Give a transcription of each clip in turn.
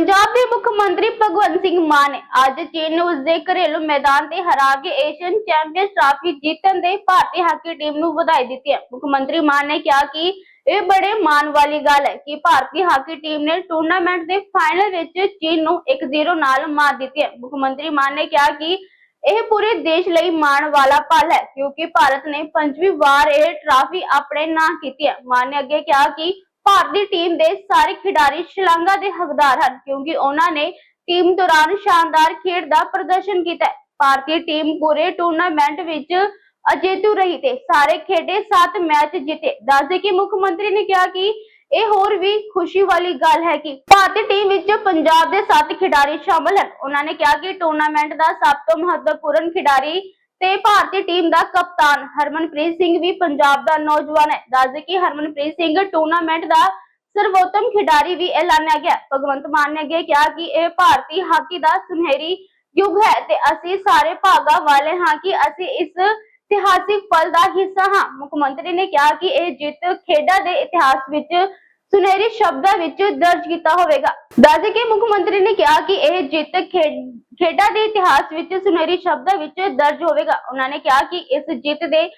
ਪੰਜਾਬ ਦੇ ਮੁੱਖ ਮੰਤਰੀ ਭਗਵੰਤ ਸਿੰਘ ਮਾਨ ਨੇ ਅੱਜ ਚੀਨ ਨੂੰ ਉਸਦੇ ਘਰੇਲੂ ਮੈਦਾਨ ਤੇ ਹਰਾ ਕੇ ਏਸ਼ੀਅਨ ਚੈਂਪੀਅਨਸ ਟਰਾਫੀ ਜਿੱਤਣ ਦੇ ਭਾਰਤੀ ਹਾਕੀ ਟੀਮ ਨੂੰ ਵਧਾਈ ਦਿੱਤੀ ਹੈ। ਮੁੱਖ ਮੰਤਰੀ ਮਾਨ ਨੇ ਕਿਹਾ ਕਿ ਇਹ ਬੜੇ ਮਾਣ ਵਾਲੀ ਗੱਲ ਹੈ ਕਿ ਭਾਰਤੀ ਹਾਕੀ ਟੀਮ ਨੇ ਟੂਰਨਾਮੈਂਟ ਦੇ ਫਾਈਨਲ ਵਿੱਚ ਚੀਨ ਨੂੰ 1-0 ਨਾਲ ਮਾਤ ਦਿੱਤੀ ਹੈ। ਮੁੱਖ ਮੰਤਰੀ ਮਾਨ ਨੇ ਕਿਹਾ ਕਿ ਇਹ ਪੂਰੇ ਦੇਸ਼ ਲਈ ਮਾਣ ਵਾਲਾ ਪਲ ਹੈ ਕਿਉਂਕਿ ਭਾਰਤ ਨੇ ਪੰਜਵੀਂ ਵਾਰ ਇਹ ਟਰਾਫੀ ਆਪਣੇ ਨਾਂ ਕੀਤੀ ਹੈ। ਮਾਨ ਨੇ ਅੱਗੇ ਕਿਹਾ ਕਿ ਭਾਰਤੀ ਟੀਮ ਦੇ ਸਾਰੇ ਖਿਡਾਰੀ ਸ਼ਲਾਘਾ ਦੇ ਹੱਕਦਾਰ ਹਨ, ਕਿਉਂਕਿ ਉਹਨਾਂ ਨੇ ਟੀਮ ਦੌਰਾਨ ਸ਼ਾਨਦਾਰ ਖੇਡ ਦਾ ਪ੍ਰਦਰਸ਼ਨ ਕੀਤਾ ਭਾਰਤੀ ਟੀਮ ਪੂਰੇ ਟੂਰਨਾਮੈਂਟ ਵਿੱਚ ਅਜੇਤੂ ਰਹੀ ਤੇ ਸਾਰੇ ਖੇਡੇ 7 ਮੈਚ ਜਿੱਤੇ। ਦੱਸਦੇ ਕਿ ਮੁੱਖ ਮੰਤਰੀ ਨੇ ਕਿਹਾ ਕਿ ਇਹ ਹੋਰ ਵੀ ਖੁਸ਼ੀ ਵਾਲੀ ਗੱਲ ਹੈ ਕਿ ਭਾਰਤੀ ਟੀਮ ਵਿੱਚ ਪੰਜਾਬ ਦੇ 7 ਖਿਡਾਰੀ ਸ਼ਾਮਲ ਹਨ। ਉਹਨਾਂ ਨੇ ਕਿਹਾ ਕਿ ਟੂਰਨਾਮੈਂਟ ਦਾ ਸਭ ਤੋਂ ਮਹੱਤਵਪੂਰਨ ਖਿਡਾਰੀ ਤੇ ਭਾਰਤੀ ਟੀਮ ਦਾ ਕਪਤਾਨ ਹਰਮਨਪ੍ਰੀਤ ਸਿੰਘ ਵੀ ਪੰਜਾਬ ਦਾ ਨੌਜਵਾਨ ਹੈ। ਦੱਸਦੇ ਕਿ ਹਰਮਨਪ੍ਰੀਤ ਸਿੰਘ ਟੂਰਨਾਮੈਂਟ ਦਾ ਸਰਵੋਤਮ ਖਿਡਾਰੀ ਵੀ ਐਲਾਨਿਆ ਗਿਆ। ਭਗਵੰਤ ਮਾਨ ਨੇ ਅੱਗੇ ਕਿਹਾ ਕਿ ਇਹ ਭਾਰਤੀ ਹਾਕੀ ਦਾ ਸੁਨਹਿਰੀ ਯੁੱਗ ਹੈ ਤੇ ਅਸੀਂ ਸਾਰੇ ਭਾਗਾਂ ਵਾਲੇ ਹਾਂ ਕਿ ਅਸੀਂ ਇਸ ਇਤਿਹਾਸਿਕ ਪਲ ਦਾ ਹਿੱਸਾ ਹਾਂ। ਮੁੱਖ ਮੰਤਰੀ ਨੇ ਕਿਹਾ ਕਿ ਇਹ ਜਿੱਤ ਖੇਡਾਂ ਦੇ ਇਤਿਹਾਸ ਵਿੱਚ ਸੁਨਹਿਰੀ ਸ਼ਬਦਾਂ ਵਿੱਚ ਦਰਜ ਕੀਤਾ ਹੋਵੇਗਾ। ਦੱਸਦੇ ਕਿ ਮੁੱਖ ਮੰਤਰੀ ਨੇ ਕਿਹਾ ਕਿ ਇਹ ਜਿੱਤ ਖੇਡ- ਖੇਡਾਂ ਦੇ ਇਤਿਹਾਸ ਵਿੱਚ ਸੁਨਹਿਰੀ ਸ਼ਬਦਾਂ ਵਿੱਚ ਦਰਜ ਹੋਵੇਗਾ। ਉਹਨਾਂ ਨੇ ਕਿਹਾ ਕਿ ਇਸ ਜਿੱਤ ਦੇ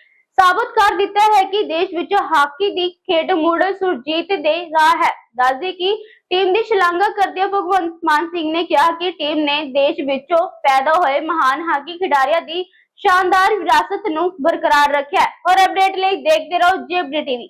ਸਾਬਤ ਕਰ ਦਿੱਤਾ ਹੈ ਕਿ ਦੇਸ਼ ਵਿੱਚ ਹਾਕੀ ਦੀ ਖੇਡ ਮੁੜ ਸੁਰਜੀਤ ਦੇ ਰਾਹ ਹੈ। ਦੱਸਦੇ ਕਿ ਟੀਮ ਦੀ ਸ਼ਲਾਘਾ ਕਰਦਿਆਂ ਭਗਵੰਤ ਮਾਨ ਸਿੰਘ ਨੇ ਕਿਹਾ ਕਿ ਟੀਮ ਨੇ ਦੇਸ਼ ਵਿੱਚੋਂ ਪੈਦਾ ਹੋਏ ਮਹਾਨ ਹਾਕੀ ਖਿਡਾਰੀਆਂ ਦੀ ਸ਼ਾਨਦਾਰ ਵਿਰਾਸਤ ਨੂੰ ਬਰਕਰਾਰ ਰੱਖਿਆ ਹੈ। ਔਰ ਅਪਡੇਟ ਲਈ ਦੇਖਦੇ ਰਹੋ ਜੇਬਡੀ ਟੀਵੀ।